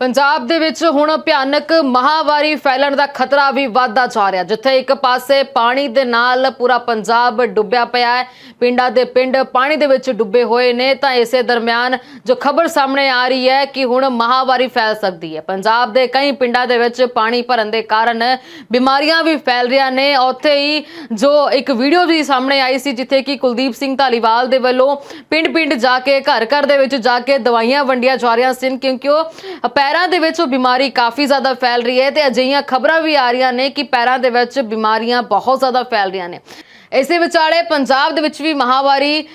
ਪੰਜਾਬ ਦੇ ਵਿੱਚ ਹੁਣ ਭਿਆਨਕ ਮਹਾਮਾਰੀ ਫੈਲਣ ਦਾ ਖਤਰਾ ਵੀ ਵਧਦਾ ਜਾ ਰਿਹਾ। ਜਿੱਥੇ ਇੱਕ ਪਾਸੇ ਪਾਣੀ ਦੇ ਨਾਲ ਪੂਰਾ ਪੰਜਾਬ ਡੁੱਬਿਆ ਪਿਆ ਹੈ। ਪਿੰਡਾਂ ਦੇ ਪਿੰਡ ਪਾਣੀ ਦੇ ਵਿੱਚ ਡੁੱਬੇ ਹੋਏ ਨੇ। ਤਾਂ ਇਸੇ ਦਰਮਿਆਨ ਜੋ ਖਬਰ ਸਾਹਮਣੇ ਆ ਰਹੀ ਹੈ ਕਿ ਹੁਣ ਮਹਾਮਾਰੀ ਫੈਲ ਸਕਦੀ ਹੈ। ਪੰਜਾਬ ਦੇ ਕਈ ਪਿੰਡਾਂ ਦੇ ਵਿੱਚ ਪਾਣੀ ਭਰਨ ਦੇ ਕਾਰਨ ਬਿਮਾਰੀਆਂ ਵੀ ਫੈਲ ਰਹੀਆਂ ਨੇ। ਉੱਥੇ ਹੀ ਜੋ ਇੱਕ ਵੀਡੀਓ ਵੀ ਸਾਹਮਣੇ ਆਈ ਸੀ, ਜਿੱਥੇ ਕਿ ਕੁਲਦੀਪ ਸਿੰਘ ਧਾਲੀਵਾਲ ਦੇ ਵੱਲੋਂ ਪਿੰਡ-ਪਿੰਡ ਜਾ ਕੇ, ਘਰ-ਘਰ ਦੇ ਵਿੱਚ ਜਾ ਕੇ ਦਵਾਈਆਂ ਵੰਡੀਆਂ ਜਾ ਰਹੀਆਂ ਸਨ, ਕਿਉਂਕਿ ਉਹ ਪੈਰਾਂ ਦੇ ਵਿੱਚ ਉਹ ਬਿਮਾਰੀ ਕਾਫੀ ਜ਼ਿਆਦਾ ਫੈਲ ਰਹੀ ਹੈ ਤੇ ਅਜਿਹੀਆਂ ਖਬਰਾਂ ਵੀ ਆ ਰਹੀਆਂ ਨੇ ਕਿ ਪੈਰਾਂ ਦੇ ਵਿੱਚ ਬਿਮਾਰੀਆਂ ਬਹੁਤ ਜ਼ਿਆਦਾ ਫੈਲ ਰਹੀਆਂ ਨੇ। ਇਸੇ ਵਿਚਾਲੇ ਪੰਜਾਬ ਦੇ ਵਿੱਚ ਵੀ ਮਹਾਮਾਰੀ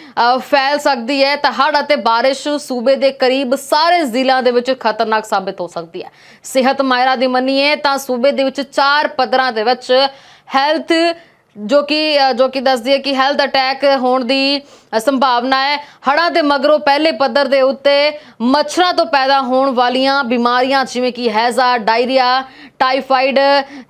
ਫੈਲ ਸਕਦੀ ਹੈ ਤਾਂ ਹੜ੍ਹ ਅਤੇ ਬਾਰਿਸ਼ ਸੂਬੇ ਦੇ ਕਰੀਬ ਸਾਰੇ ਜ਼ਿਲ੍ਹਿਆਂ ਦੇ ਵਿੱਚ ਖਤਰਨਾਕ ਸਾਬਿਤ ਹੋ ਸਕਦੀ ਹੈ। ਸਿਹਤ ਮਾਇਰਾ ਦੀ ਮੰਨੀਏ ਤਾਂ ਸੂਬੇ ਦੇ ਵਿੱਚ ਚਾਰ ਪੱਧਰਾਂ ਦੇ ਵਿੱਚ ਹੈਲਥ ਜੋ ਕਿ ਜੋ ਕਿ ਦੱਸਦੀ ਹੈ ਕਿ ਹੈਲਥ ਅਟੈਕ ਹੋਣ ਦੀ ਸੰਭਾਵਨਾ ਹੈ। ਹੜ੍ਹਾਂ ਦੇ ਮਗਰੋਂ ਪਹਿਲੇ ਪੱਧਰ ਦੇ ਉੱਤੇ ਮੱਛਰਾਂ ਤੋਂ ਪੈਦਾ ਹੋਣ ਵਾਲੀਆਂ ਬਿਮਾਰੀਆਂ ਜਿਵੇਂ ਕਿ ਹੈਜ਼ਾ ਡਾਇਰੀਆ ਟਾਈਫਾਈਡ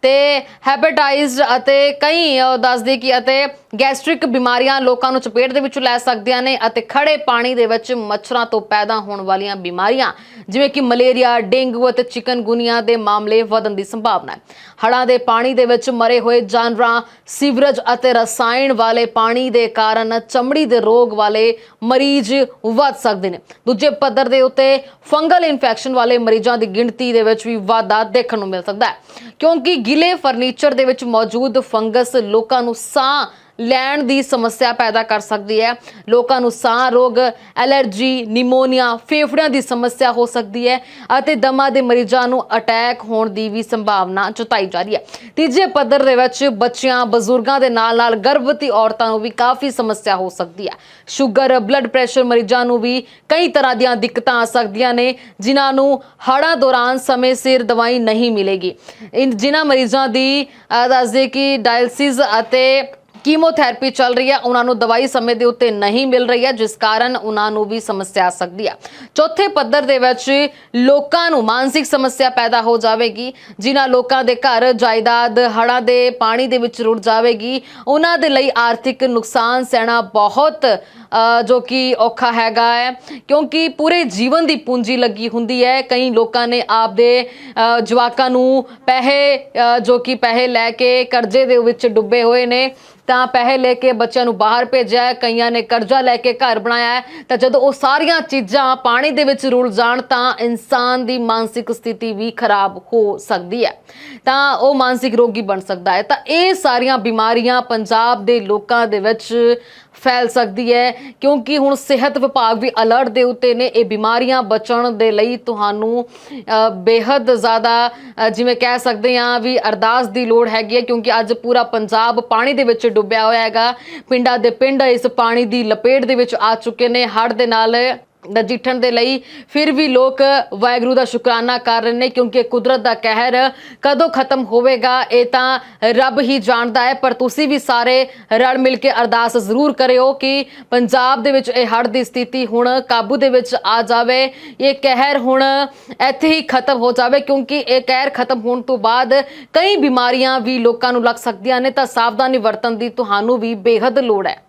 ਤੇ ਹੈਪੇਟਾਈਜ਼ਡ ਅਤੇ ਕਈ ਅ, ਦੱਸਦੀ ਕਿ ਅਤੇ ਗੈਸਟ੍ਰਿਕ ਬਿਮਾਰੀਆਂ ਲੋਕਾਂ ਨੂੰ ਚਪੇਟ ਦੇ ਵਿੱਚ ਲੈ ਸਕਦੀਆਂ ਨੇ ਅਤੇ ਖੜੇ ਪਾਣੀ ਦੇ ਵਿੱਚ ਮੱਛਰਾਂ ਤੋਂ ਪੈਦਾ ਹੋਣ ਵਾਲੀਆਂ ਬਿਮਾਰੀਆਂ ਜਿਵੇਂ ਕਿ ਮਲੇਰੀਆ ਡੇਂਗੂ ਅਤੇ ਚਿਕਨਗੁਨੀਆ ਦੇ ਮਾਮਲੇ ਵਧਣ ਦੀ ਸੰਭਾਵਨਾ ਹੈ। ਹੜ੍ਹਾਂ ਦੇ ਪਾਣੀ ਦੇ ਵਿੱਚ ਮਰੇ ਹੋਏ ਜਾਨਵਰਾਂ ਸੀਵਰੇਜ ਅਤੇ ਰਸਾਇਣ ਵਾਲੇ ਪਾਣੀ ਦੇ ਕਾਰਨ ਚਮੜੀ ਦੇ ਰੋਗ ਵਾਲੇ ਮਰੀਜ਼ ਵੱਧ ਸਕਦੇ ਨੇ। ਦੂਜੇ ਪੱਧਰ ਦੇ ਉੱਤੇ ਫੰਗਲ ਇਨਫੈਕਸ਼ਨ ਵਾਲੇ ਮਰੀਜ਼ਾਂ ਦੀ ਗਿਣਤੀ ਦੇ ਵਿੱਚ ਵੀ ਵਾਧਾ ਦੇਖਣ ਨੂੰ ਮਿਲ ਸਕਦਾ ਹੈ। ਕਿਉਂਕਿ ਗਿਲੇ ਫਰਨੀਚਰ ਦੇ ਵਿੱਚ ਮੌਜੂਦ ਫੰਗਸ ਲੋਕਾਂ ਨੂੰ ਸਾਹ ਲੈਣ ਦੀ ਸਮੱਸਿਆ ਪੈਦਾ ਕਰ ਸਕਦੀ ਹੈ। ਲੋਕਾਂ ਨੂੰ ਸਾਹ, ਰੋਗ, ਐਲਰਜੀ, ਨਿਮੋਨੀਆ, ਫੇਫੜਿਆਂ ਦੀ ਸਮੱਸਿਆ ਹੋ ਸਕਦੀ ਹੈ ਅਤੇ ਦਮਾ ਦੇ ਮਰੀਜ਼ਾਂ ਨੂੰ ਅਟੈਕ ਹੋਣ ਦੀ ਵੀ ਸੰਭਾਵਨਾ ਜਤਾਈ ਜਾ ਰਹੀ ਹੈ। ਤੀਜੇ ਪੱਧਰ ਦੇ ਵਿੱਚ ਬੱਚਿਆਂ, ਬਜ਼ੁਰਗਾਂ ਦੇ ਨਾਲ ਨਾਲ ਗਰਭਵਤੀ ਔਰਤਾਂ ਨੂੰ ਵੀ ਕਾਫੀ ਸਮੱਸਿਆ ਹੋ ਸਕਦੀ ਹੈ। ਸ਼ੂਗਰ, ਬਲੱਡ ਪ੍ਰੈਸ਼ਰ ਮਰੀਜ਼ਾਂ ਨੂੰ ਵੀ ਕਈ ਤਰ੍ਹਾਂ ਦੀਆਂ ਦਿੱਕਤਾਂ ਆ ਸਕਦੀਆਂ ਨੇ, ਜਿਨ੍ਹਾਂ ਨੂੰ ਹੜ੍ਹਾਂ ਦੌਰਾਨ ਸਮੇਂ ਸਿਰ ਦਵਾਈ ਨਹੀਂ ਮਿਲੇਗੀ। ਇਨ, ਜਿਨ੍ਹਾਂ ਮਰੀਜ਼ਾਂ ਦੀ ਦੱਸਦੇ ਕਿ ਡਾਇਲਸਿਸ ਅਤੇ ਕੀਮੋਥੈਰੇਪੀ ਚੱਲ ਰਹੀ ਹੈ। ਉਹਨਾਂ ਨੂੰ ਦਵਾਈ ਸਮੇਂ ਦੇ ਉੱਤੇ ਨਹੀਂ ਮਿਲ ਰਹੀ ਹੈ, ਜਿਸ ਕਾਰਨ ਉਹਨਾਂ ਨੂੰ ਵੀ ਸਮੱਸਿਆ ਆ ਸਕਦੀ ਹੈ। ਚੌਥੇ ਪੱਧਰ ਦੇ ਵਿੱਚ ਲੋਕਾਂ ਨੂੰ ਮਾਨਸਿਕ ਸਮੱਸਿਆ ਪੈਦਾ ਹੋ ਜਾਵੇਗੀ। ਜਿਨ੍ਹਾਂ ਲੋਕਾਂ ਦੇ ਘਰ ਜਾਇਦਾਦ ਹੜ੍ਹਾਂ ਦੇ ਪਾਣੀ ਦੇ ਵਿੱਚ ਰੁੜ ਜਾਵੇਗੀ, ਉਹਨਾਂ ਦੇ ਲਈ ਆਰਥਿਕ ਨੁਕਸਾਨ ਸਹਿਣਾ ਬਹੁਤ ਜੋ ਕਿ ਔਖਾ ਹੈਗਾ ਹੈ, ਕਿਉਂਕਿ ਪੂਰੇ ਜੀਵਨ ਦੀ ਪੂੰਜੀ ਲੱਗੀ ਹੁੰਦੀ ਹੈ। ਕਈ ਲੋਕਾਂ ਨੇ ਆਪਦੇ ਜਵਾਕਾਂ ਨੂੰ ਪੈਸੇ ਜੋ ਕਿ ਪੈਸੇ ਲੈ ਕੇ ਕਰਜ਼ੇ ਦੇ ਵਿੱਚ ਡੁੱਬੇ ਹੋਏ ਨੇ, ਤਾਂ ਪੈਸੇ ਲੈ ਕੇ ਬੱਚਿਆਂ ਨੂੰ ਬਾਹਰ ਭੇਜਿਆ ਕਈਆਂ ਨੇ ਕਰਜ਼ਾ ਲੈ ਕੇ ਘਰ ਬਣਾਇਆ ਤਾਂ ਜਦੋਂ ਉਹ ਸਾਰੀਆਂ ਚੀਜ਼ਾਂ ਪਾਣੀ ਦੇ ਵਿੱਚ ਰੁਲ ਜਾਣ, ਤਾਂ ਇਨਸਾਨ ਦੀ ਮਾਨਸਿਕ ਸਥਿਤੀ ਵੀ ਖਰਾਬ ਹੋ ਸਕਦੀ ਹੈ। ਤਾਂ ਉਹ ਮਾਨਸਿਕ ਰੋਗੀ ਬਣ ਸਕਦਾ ਹੈ। ਤਾਂ ਇਹ ਸਾਰੀਆਂ ਬਿਮਾਰੀਆਂ ਪੰਜਾਬ ਦੇ ਲੋਕਾਂ ਦੇ ਵਿੱਚ ਫੈਲ ਸਕਦੀ ਹੈ। ਕਿਉਂਕਿ ਹੁਣ ਸਿਹਤ ਵਿਭਾਗ ਵੀ ਅਲਰਟ ਦੇ ਉੱਤੇ ਨੇ। ਇਹ ਬਿਮਾਰੀਆਂ ਬਚਣ ਦੇ ਲਈ ਤੁਹਾਨੂੰ ਅ, ਬੇਹੱਦ ਜ਼ਿਆਦਾ ਜਿਵੇਂ ਕਹਿ ਸਕਦੇ ਹਾਂ ਵੀ ਅਰਦਾਸ ਦੀ ਲੋੜ ਹੈਗੀ ਹੈ ਕਿਉਂਕਿ ਅੱਜ ਪੂਰਾ ਪੰਜਾਬ ਪਾਣੀ ਦੇ ਵਿੱਚ ਡੁੱਬਿਆ ਹੋਇਆ ਹੈਗਾ। ਪਿੰਡਾਂ ਦੇ ਪਿੰਡ ਇਸ ਪਾਣੀ ਦੀ ਲਪੇਟ ਦੇ ਵਿੱਚ ਆ ਚੁੱਕੇ ਨੇ। ਹੜ੍ਹ ਦੇ ਨਾਲ ਨਜਿੱਠਣ ਦੇ ਲਈ ਫਿਰ ਵੀ ਲੋਕ ਵਾਹਿਗੁਰੂ ਦਾ ਸ਼ੁਕਰਾਨਾ ਕਰ ਰਹੇ ਨੇ, ਕਿਉਂਕਿ ਕੁਦਰਤ ਦਾ ਕਹਿਰ ਕਦੋਂ ਖਤਮ ਹੋਵੇਗਾ, ਇਹ ਤਾਂ ਰੱਬ ਹੀ ਜਾਣਦਾ ਹੈ। ਪਰ ਤੁਸੀਂ ਵੀ ਸਾਰੇ ਰਲ ਮਿਲ ਕੇ ਅਰਦਾਸ ਜ਼ਰੂਰ ਕਰਿਓ ਕਿ ਪੰਜਾਬ ਦੇ ਵਿੱਚ ਇਹ ਹੜ੍ਹ ਦੀ ਸਥਿਤੀ ਹੁਣ ਕਾਬੂ ਦੇ ਵਿੱਚ ਆ ਜਾਵੇ। ਇਹ ਕਹਿਰ ਹੁਣ ਇੱਥੇ ਹੀ ਖਤਮ ਹੋ ਜਾਵੇ, ਕਿਉਂਕਿ ਇਹ ਕਹਿਰ ਖਤਮ ਹੋਣ ਤੋਂ ਬਾਅਦ ਕਈ ਬਿਮਾਰੀਆਂ ਵੀ ਲੋਕਾਂ ਨੂੰ ਲੱਗ ਸਕਦੀਆਂ ਨੇ। ਤਾਂ ਸਾਵਧਾਨੀ ਵਰਤਣ ਦੀ ਤੁਹਾਨੂੰ ਵੀ ਬੇਹੱਦ ਲੋੜ ਹੈ।